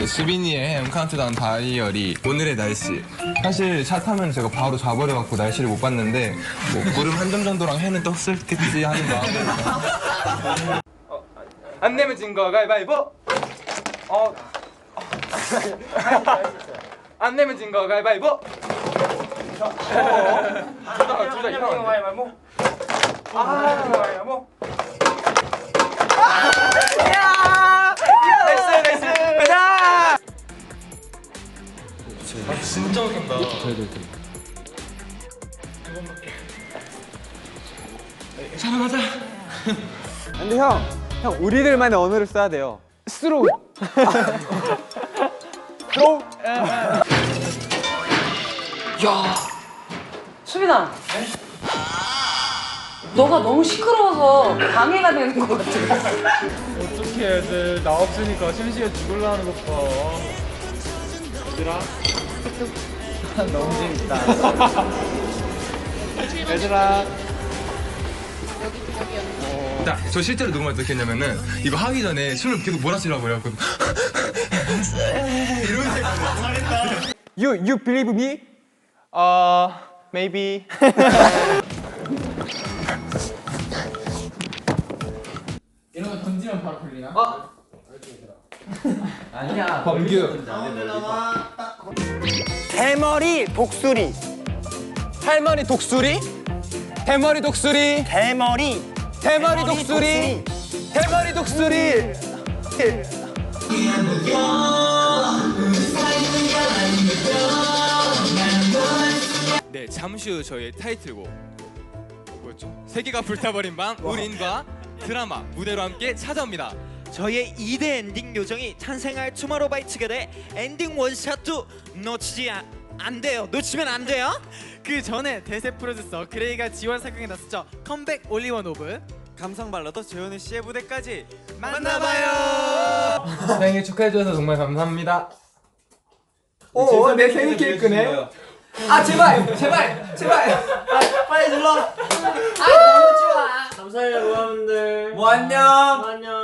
그 수빈이의 M 카운트다운 다이어리 오늘의 날씨 사실 차 타면 제가 바로 자버려갖고 날씨를 못 봤는데 뭐 구름 한 점 정도랑 해는 떴을겠지 하는 마음으로 안 내면 진거 가위바위보. 어. 안 내면 진거 가위바위보. 둘다 이상 가위바위보. 아, 가위바위보. 나 진짜 웃긴다. 근데 형, 형 우리들만의 언어를 써야 돼요. 스로. 수빈아. 너가 너무 시끄러워서 방해가 되는 것 같아. 어떻게 애들 나 없으니까 심심해 죽을라 하는 것 봐. 얘들아. 너무 재밌다. 얘들아. 나, 저 실제로 녹음할 때 어떻게 했냐면은 이거 하기 전에 숨을 계속 몰아치려고 그래요 이러면서 했거든요 You you believe me? 어, maybe. 대머리 독수리. 할머니 독수리? 대머리 독수리? 대머리. 대머리 독수리? 대머리 독수리? 네, 잠시 후 저희의 타이틀곡 뭐였죠? 세계가 불타버린 밤 우린과 드라마 무대로 함께 찾아옵니다. 저희의 2대 엔딩 요정이 탄생할 투마로우바이트게더의 엔딩 원샷도 놓치지 아, 안 돼요. 놓치면 안 돼요. 그 전에 대세 프로듀서 그레이가 지원 사격에 나섰죠. 컴백 올리원 오브 감성 발라더 재현우 씨의 무대까지 만나봐요. 생일 축하해주셔서 정말 감사합니다. 오, 내 생일 케이크네. 아 제발, 제발, 제발. 감사해요, 여러분들. 뭐 안녕. 안녕.